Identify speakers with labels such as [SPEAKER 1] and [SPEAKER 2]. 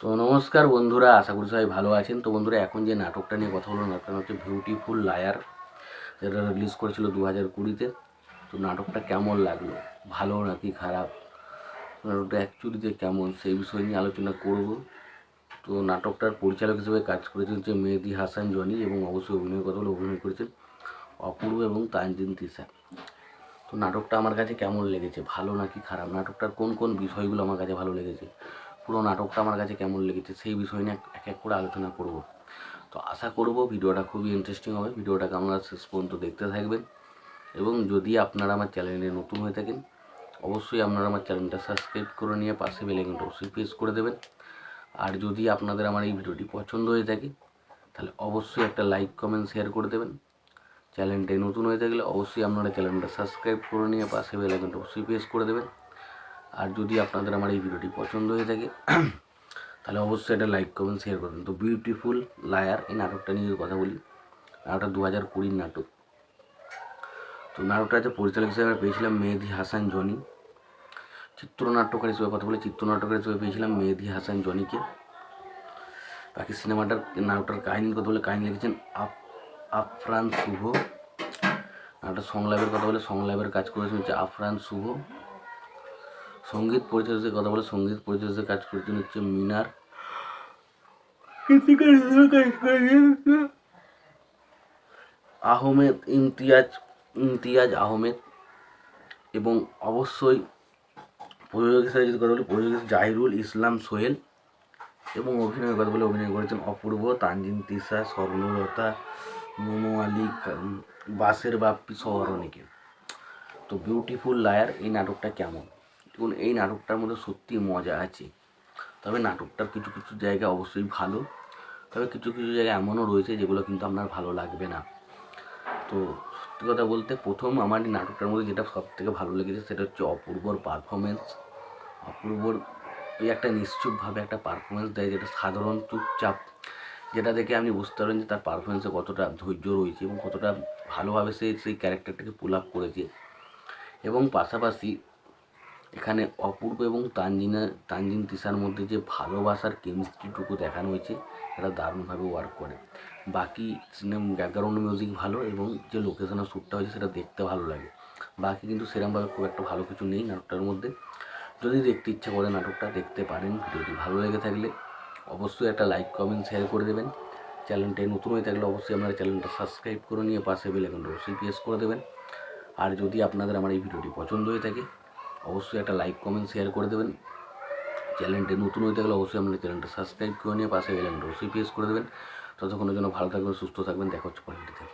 [SPEAKER 1] তো নমস্কার বন্ধুরা, আশা করি সবাই ভালো আছেন। তো বন্ধুরা, এখন যে নাটকটা নিয়ে কথা বলব নাটকটা হচ্ছে বিউটিফুল লায়ার যেটা রিলিজ করেছিল দু হাজার কুড়িতে। তো নাটকটা কেমন লাগল? ভালো নাকি খারাপ? নাটকটা অ্যাকচুয়ালিতে কেমন, সেই বিষয় নিয়ে আলোচনা করব। তো নাটকটার পরিচালক হিসেবে কাজ করেছেন হচ্ছে মেহেদি হাসান, জনি এবং অবশ্যই অভিনয় কথা বলে অভিনয় করেছেন অপূর্ব এবং তানজিন তিসা তো নাটকটা আমার কাছে কেমন লেগেছে? ভালো নাকি খারাপ? নাটকটার কোন কোন বিষয়গুলো আমার কাছে ভালো লেগেছে? পুরো নাটকটা আমার কাছে কেমন লেগেছে সেই বিষয় নিয়ে এক এক করে আলোচনা করব। তো আশা করব ভিডিওটা খুবই ইন্টারেস্টিং হবে। ভিডিওটাকে আপনারা শেষ পর্যন্ত দেখতে থাকবেন। এবং যদি আপনারা আমার চ্যানেলে নতুন হয়ে থাকেন, অবশ্যই আপনারা আমার চ্যানেলটা সাবস্ক্রাইব করে নিয়ে পাশে বেলাইকনটা অবশ্যই প্রেস করে দেবেন। আর যদি আপনাদের আমার এই ভিডিওটি পছন্দ হয়ে থাকে, তাহলে অবশ্যই একটা লাইক কমেন্ট শেয়ার করে দেবেন। চ্যানেলটাই নতুন হয়ে থাকলে অবশ্যই আপনারা চ্যানেলটা সাবস্ক্রাইব করে নিয়ে পাশে বেলাইকনটা অবশ্যই প্রেস করে দেবেন। আর যদি আপনাদের আমার এই ভিডিওটি পছন্দ হয়ে থাকে, তাহলে অবশ্যই এটা লাইক করবেন শেয়ার করবেন তো বিউটিফুল লায়ার এই নাটকটা নিয়ে কথা বলি। নাটকটা দু হাজার কুড়ির নাটক। তো নাটকটাতে পরিচালক হিসেবে পেয়েছিলাম মেহেদি হাসান জনি। চিত্রনাট্যকার হিসেবে কথা বলে, চিত্রনাট্যকার হিসেবে পেয়েছিলাম মেহেদি হাসান জনিকে। বাকি সিনেমাটার, নাটকটার কাহিনীর কথা বলে, কাহিনী লিখেছেন আপ, আফরান শুভ। নাটকটা সংলাপের কথা বলে সংলাপের কাজ করেছেন হচ্ছে আফরান শুভ। সংগীত পরিচালকের কথা বলে সংগীত পরিচালকের কাজ করেছেন হচ্ছে মিনার। আহমেদ ইমতিয়াজ ইমতিয়াজ আহমেদ এবং অবশ্যই প্রযোজক হিসেবে যদি কথা বলি, প্রযোজক জাহিরুল ইসলাম সোহেল এবং অভিনয়ের কথা বলে অভিনয় করেছেন অপূর্ব, তানজিন তিসা স্বর্ণলতা, মোমো আলী বাসের বাপ্পি সহ অনেকে তো বিউটিফুল লায়ার এই নাটকটা কেমন? দেখুন, এই নাটকটার মধ্যে সত্যি মজা আছে। তবে নাটকটার কিছু কিছু জায়গা অবশ্যই ভালো। তবে কিছু কিছু জায়গা এমনও রয়েছে যেগুলো কিন্তু আপনার ভালো লাগবে না। তো সত্যি কথা বলতে প্রথম আমার এই নাটকটার মধ্যে যেটা সব থেকে ভালো লেগেছে সেটা হচ্ছে অপূর্বর পারফরমেন্স অপূর্বর ওই একটা নিশ্চুপভাবে একটা পারফরমেন্স দেয় যেটা সাধারণ চুপচাপ, যেটা দেখে আপনি বুঝতে পারেন যে তার পারফরমেন্সে কতটা ধৈর্য রয়েছে এবং কতটা ভালোভাবে সে সেই ক্যারেক্টারটাকে পুল আপ করেছে। এবং পাশাপাশি এখানে অপূর্ব এবং তানজিনা, তানজিন তিসার মধ্যে যে ভালোবাসার কেমিস্ট্রিটুকু দেখানো হয়েছে, সেটা দারুণভাবে ওয়ার্ক করে। বাকি সিনেমা ব্যাকগ্রাউন্ড মিউজিক ভালো এবং যে লোকেশনের শ্যুটটা হয়েছে, সেটা দেখতে ভালো লাগে। বাকি কিন্তু সেরকমভাবে খুব একটা ভালো কিছু নেই নাটকটার মধ্যে। যদি দেখতে ইচ্ছা করে নাটকটা দেখতে পারেন, ভিডিওটি ভালো লেগে থাকলে অবশ্যই একটা লাইক কমেন্ট শেয়ার করে দেবেন। চ্যানেলটায় নতুন হয়ে থাকলে অবশ্যই আপনারা চ্যানেলটা সাবস্ক্রাইব করে নিয়ে পাশে বেলাইকনটা অবশ্যই প্রেস করে দেবেন। আর যদি আপনাদের আমার এই ভিডিওটি পছন্দ হয়ে থাকে অবশ্যই একটা লাইক কমেন্ট শেয়ার করে দেবেন। চ্যানেলটি নতুন হয়ে থাকলে অবশ্যই আপনার চ্যানেলটা সাবস্ক্রাইব করে নিয়ে পাশে বেলাইকনটা অবশ্যই প্রেস করে দেবেন। ততক্ষণের জন্য ভালো থাকবেন, সুস্থ থাকবেন, দেখা হচ্ছে ভিডিওতে